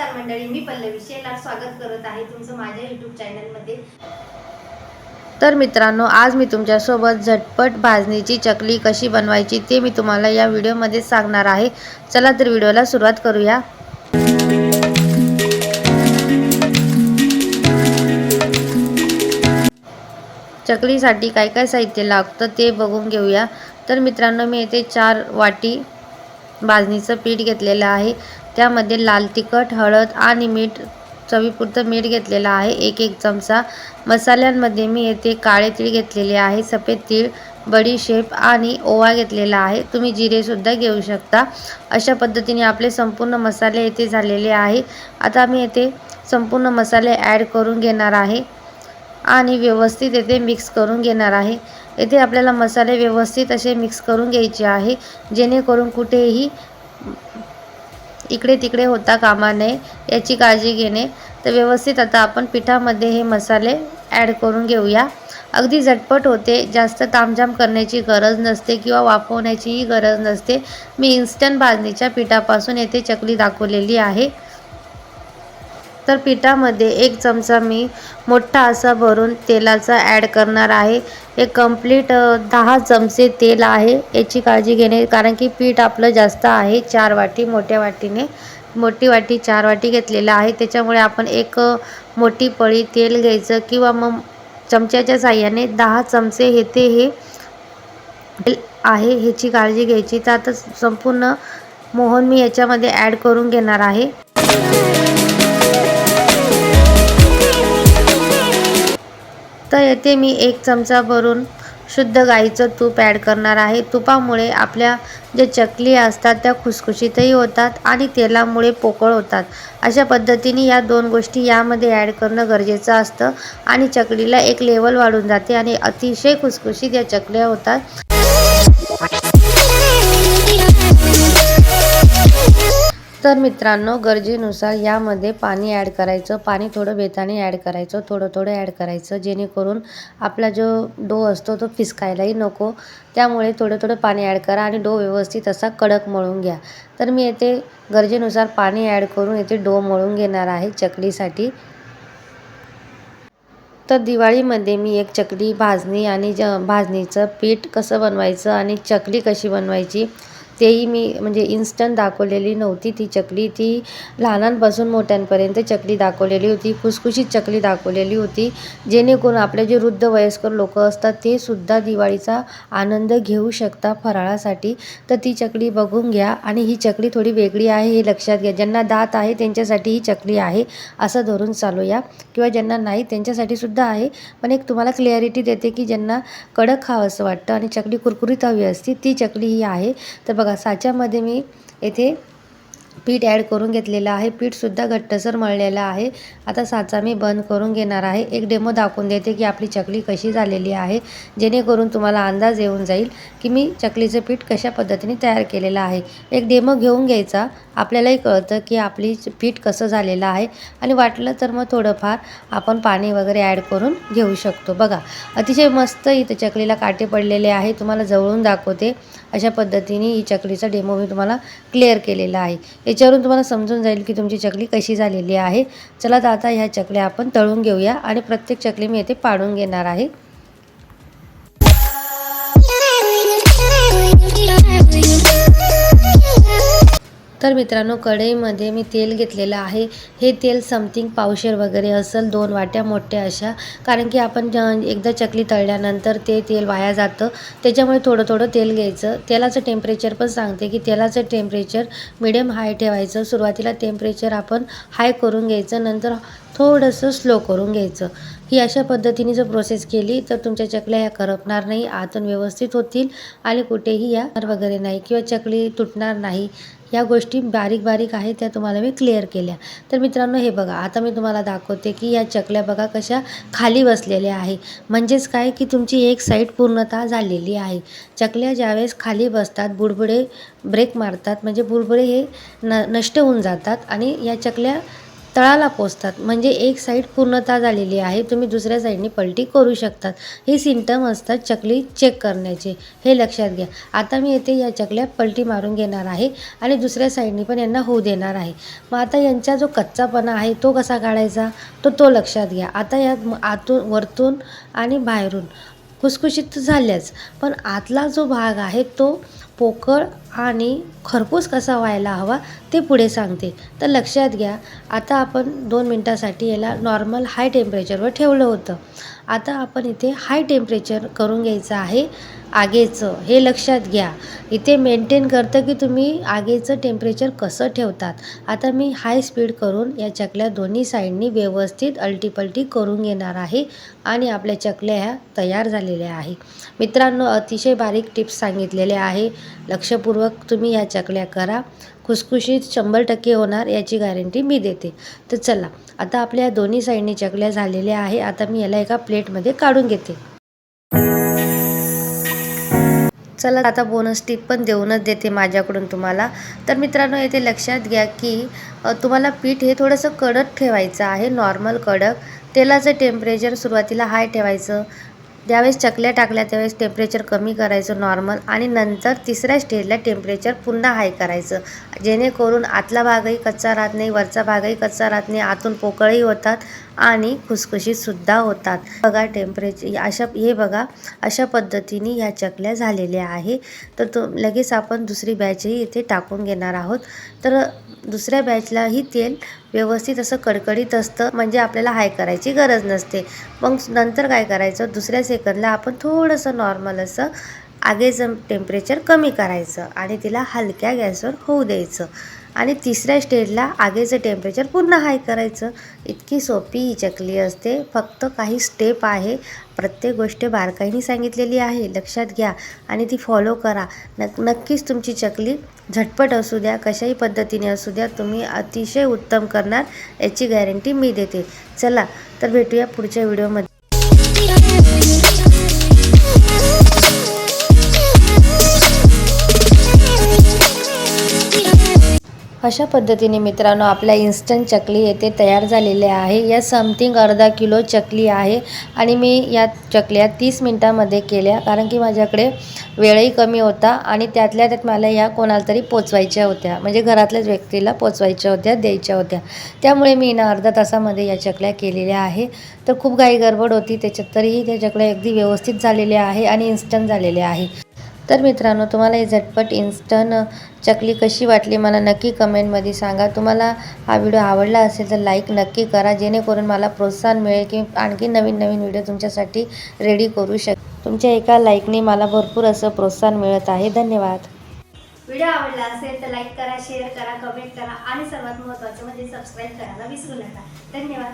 नमस्कार मंडळी मी पल्लवी शेलार स्वागत करत आहे तुमचं माझ्या यूट्यूब चॅनलमध्ये तर मित्रांनो आज मी तुमच्यासोबत झटपट भाजणीची चकली कशी बनवायची ते मी तुम्हाला या व्हिडिओमध्ये सांगणार आहे. चला तर व्हिडिओला सुरुवात करूया. चकलीसाठी काय काय साहित्य लागतं ते बघून घेऊया. तर मित्रांनो मी येथे चार वाटी भाजणीचं पीठ घेतलेलं आहे. त्यामध्ये लाल तिखट हळद आणि मीठ चवीपुरतं मीठ घेतलेलं आहे. एक एक चमचा. मसाल्यांमध्ये मी येथे काळे तीळ घेतलेले आहे सफेद तीळ बडीशेप आणि ओवा घेतलेला आहे. तुम्ही जिरेसुद्धा घेऊ शकता. अशा पद्धतीने आपले संपूर्ण मसाले येथे झालेले आहे. आता मी येथे संपूर्ण मसाले ॲड करून घेणार आहे आणि व्यवस्थित येथे मिक्स करून घेणार आहे. येथे आपल्याला मसाले व्यवस्थित असे मिक्स करून घ्यायचे आहे. जेणेकरून कुठेही इकडे तिकडे होता कामा नये याची काळजी घेणे. तर व्यवस्थित आता आपण पिठामध्ये हे मसाले ॲड करून घेऊया. अगदी झटपट होते. जास्त तामझाम करण्याची गरज नसते किंवा वाफवण्याचीही गरज नसते. मी इन्स्टंट भाजणीच्या पिठापासून येथे चकली दाखवलेली आहे. तर पिठामध्ये एक चमचा मी मोठा असा भरून तेलाचा ॲड करणार आहे. हे कंप्लीट दहा चमचे तेल आहे याची काळजी घेणे कारण की पीठ आपलं जास्त आहे. चार वाटी मोठ्या वाटीने मोठी वाटी चार वाटी घेतलेलं आहे. त्याच्यामुळे आपण एक मोठी पळी तेल घ्यायचं किंवा मग चमच्याच्या साह्याने दहा चमचे हे ते हे आहे ह्याची काळजी घ्यायची. तर आता संपूर्ण मोहन मी याच्यामध्ये ॲड करून घेणार आहे. येथे मी एक चमचा भरून शुद्ध गाईचं तूप ॲड करणार आहे. तुपामुळे आपल्या जे चकली असतात त्या खुसखुशीतही होतात आणि तेलामुळे पोकळ होतात. अशा पद्धतीने या दोन गोष्टी यामध्ये ॲड करणं गरजेचं असतं आणि चकलीला एक लेवल वाढून जाते आणि अतिशय खुसखुशीत या चकल्या होतात. तर मित्रांनो गरजेनुसार यामध्ये पाणी ॲड करायचं. पाणी थोडं बेताने ॲड करायचं थोडं थोडं ॲड करायचं जेणेकरून आपला जो डो असतो तो फिसकायलाही नको. त्यामुळे थोडं थोडं पाणी ॲड करा आणि डो व्यवस्थित असा कडक मळून घ्या. तर मी येथे गरजेनुसार पाणी ॲड करून येथे डो मळून घेणार आहे चकलीसाठी. तर दिवाळीमध्ये मी एक चकली भाजणी आणि ज भाजणीचं पीठ कसं बनवायचं आणि चकली कशी बनवायची तेही मी म्हणजे इन्स्टंट दाखवलेली नव्हती. ती चकली ती लहानांपासून मोठ्यांपर्यंत चकली दाखवलेली होती. खुसखुशीत चकली दाखवलेली होती. जेणेकरून आपले जे वृद्ध वयस्कर लोक असतात ते सुद्धा दिवाळीचा आनंद घेऊ शकता फराळासाठी. तर ती चकली बघून घ्या आणि ही चकली थोडी वेगळी आहे हे लक्षात घ्या. ज्यांना दात आहे त्यांच्यासाठी ही चकली आहे असं धरून चालूया. किंवा ज्यांना नाही त्यांच्यासाठी सुद्धा आहे. पण एक तुम्हाला क्लिअरिटी देते की ज्यांना कडक खावं असं वाटतं आणि चकली कुरकुरीत हवी असती ती चकली ही आहे. तर बघा साच्यामध्ये मी येथे पीठ ॲड करून घेतलेलं आहे. पीठसुद्धा घट्टसर मळलेलं आहे. आता साचा मी बंद करून घेणार आहे. एक डेमो दाखवून देते की आपली चकली कशी झालेली आहे. जेणेकरून तुम्हाला अंदाज येऊन जाईल की मी चकलीचं पीठ कशा पद्धतीने तयार केलेलं आहे. एक डेमो घेऊन घ्यायचा. आपल्यालाही कळतं की आपली पीठ कसं झालेलं आहे. आणि वाटलं तर मग थोडंफार आपण पाणी वगैरे ॲड करून घेऊ शकतो. बघा अतिशय मस्त इथं चकलीला काटे पडलेले आहे. तुम्हाला जवळून दाखवते. अशा पद्धतीने ही चकलीचा डेमो मी तुम्हाला क्लिअर केलेला आहे. याच्यावरून तुम्हाला समजून जाईल की तुमची चकली कशी झालेली आहे. चला तर आता ह्या चकल्या आपण तळून घेऊया आणि प्रत्येक चकली मी येथे पाडून घेणार आहे. तर मित्रांनो कढईमध्ये मी तेल घेतलेलं आहे. हे तेल समथिंग पावशेर वगैरे असेल दोन वाट्या मोठ्या अशा. कारण की आपण ज- एकदा चकली तळल्यानंतर ते तेल वाया जातं. त्याच्यामुळे थोडं थोडं तेल घ्यायचं. तेलाचं टेम्परेचर पण सांगते की तेलाचं टेम्परेचर मिडियम हाय ठेवायचं. सुरुवातीला टेम्परेचर आपण हाय करून घ्यायचं. नंतर थोडंसं स्लो करून घ्यायचं. ही अशा पद्धतीने जर प्रोसेस केली तर तुमच्या चकल्या ह्या करपणार नाही. आतून व्यवस्थित होतील. आणि कुठेही या वगैरे नाही. किंवा चकली तुटणार नाही. या गोष्टी बारीक बारीक आहेत त्या तुम्हाला मी क्लिअर केल्या. तर मित्रांनो हे बघा आता मी तुम्हाला दाखवते की या चकल्या बघा कशा खाली बसलेल्या आहे. म्हणजेच काय की तुमची एक साईड पूर्णतः झालेली आहे. चकल्या ज्यावेळेस खाली बसतात बुडबुडे ब्रेक मारतात म्हणजे बुडबुडे हे न नष्ट होऊन जातात आणि या चकल्या तळाला पोचतात. म्हणजे एक साईड पूर्णता झालेली आहे. तुम्ही दुसऱ्या साईडने पलटी करू शकतात. हे सिमटम असतात चकली चेक करण्याचे. हे लक्षात घ्या. आता मी येथे या चकल्या पलटी मारून घेणार आहे आणि दुसऱ्या साईडने पण यांना होऊ देणार आहे. मग आता यांचा जो कच्चापणा आहे तो कसा काढायचा? तो तो लक्षात घ्या. आता या आतून वरतून आणि बाहेरून. खुसखुशीत झाल्याच. पण आतला जो भाग आहे तो पोकळ आणि खरपूस कसा व्हायला हवा ते पुढे सांगते. तर लक्षात घ्या आता आपण दोन मिनटासाठी याला नॉर्मल हाय टेम्परेचरवर ठेवलं होतं. आता आपण इथे हाय टेम्परेचर करून घ्यायचं आहे. आगेचं हे लक्षात घ्या. इथे मेंटेन करतं की तुम्ही आगेचं टेम्परेचर कसं ठेवतात. आता मी हाय स्पीड करून या चकल्या दोन्ही साईडनी व्यवस्थित अल्टीपल्टी करून घेणार आहे आणि आपल्या चकल्या ह्या तयार झालेल्या आहे. मित्रांनो अतिशय बारीक टिप्स सांगितलेले आहे. लक्षपूर्वक तुम्ही या चकल्या करा. खुसखुशीत शंभर टक्के होणार याची गॅरंटी मी देते. तर चला आता आपल्या दोन्ही साईडने चकल्या झालेल्या आहे. आता मी याला एका प्लेटमध्ये काढून घेते. चला आता बोनस टिप पण देऊनच देते माझ्याकडून तुम्हाला. तर मित्रांनो येथे लक्षात घ्या की तुम्हाला पीठ हे थोडंसं कडक ठेवायचं आहे नॉर्मल कडक. तेलाचं टेम्परेचर सुरुवातीला हाय ठेवायचं. ज्यावेळेस चकल्या टाकल्या त्यावेळेस टेम्परेचर कमी करायचं नॉर्मल आणि नंतर तिसऱ्या स्टेजला टेम्परेचर पुन्हा हाय करायचं. जेणेकरून आतला भागही कच्चा राहत नाही वरचा भागही कच्चा राहत नाही आतून पोकळही होतात आणि खुसखुशीतसुद्धा होतात. बघा टेम्परेचर अशा हे बघा अशा पद्धतीने ह्या चकल्या झालेल्या आहे. तर तो लगेच आपण दुसरी बॅचही इथे टाकून घेणार आहोत. तर दुसऱ्या बॅचलाही तेल व्यवस्थित असं कडकडीत असतं म्हणजे आपल्याला हाय करायची गरज नसते. मग नंतर काय करायचं? दुसऱ्या सेकंदला आपण थोडंसं नॉर्मल असं आगेचं टेम्परेचर कमी करायचं आणि तिला हलक्या गॅसवर होऊ द्यायचं. आणि तिसऱ्या स्टेजला आगेचं टेम्परेचर पुन्हा हाय करायचं. इतकी सोपी ही चकली असते. फक्त काही स्टेप आहे. प्रत्येक गोष्ट बारकाईने सांगितलेली आहे. लक्षात घ्या आणि ती फॉलो करा. नक नक्कीच तुमची चकली झटपट असू द्या. कशाही पद्धतीने असू द्या. तुम्ही अतिशय उत्तम करणार याची गॅरंटी मी देते. चला तर भेटूया पुढच्या व्हिडिओमध्ये अशा पद्धतीने मित्रांनो आपल्या इन्स्टंट चकली येथे तयार झालेल्या आहे. या समथिंग अर्धा किलो चकली आहे आणि मी या चकल्या तीस मिनटामध्ये केल्या कारण की माझ्याकडे वेळही कमी होता आणि त्यातल्या त्यात मला ह्या कोणाला तरी पोचवायच्या होत्या. म्हणजे घरातल्याच व्यक्तीला पोचवायच्या होत्या द्यायच्या होत्या. त्यामुळे मी ना अर्धा तासामध्ये या चकल्या केलेल्या आहे. तर खूप घाई गडबड होती. त्याच्यात तरीही त्या चकल्या अगदी व्यवस्थित झालेल्या आहे आणि इन्स्टंट झालेल्या आहे. तर मित्रांनो तुम्हाला ही झटपट इन्स्टन चकली कशी वाटली मला नक्की कमेंटमध्ये सांगा. तुम्हाला हा व्हिडिओ आवडला असेल तर लाईक नक्की करा जेणेकरून मला प्रोत्साहन मिळेल की आणखी नवीन नवीन व्हिडिओ तुमच्यासाठी रेडी करू शक तुमच्या एका लाईकने मला भरपूर असं प्रोत्साहन मिळत आहे. धन्यवाद. व्हिडिओ आवडला असेल तर लाईक करा शेअर करा कमेंट करा आणि सर्वात महत्त्वाचं म्हणजे सबस्क्राईब करायला विसरू नका. धन्यवाद.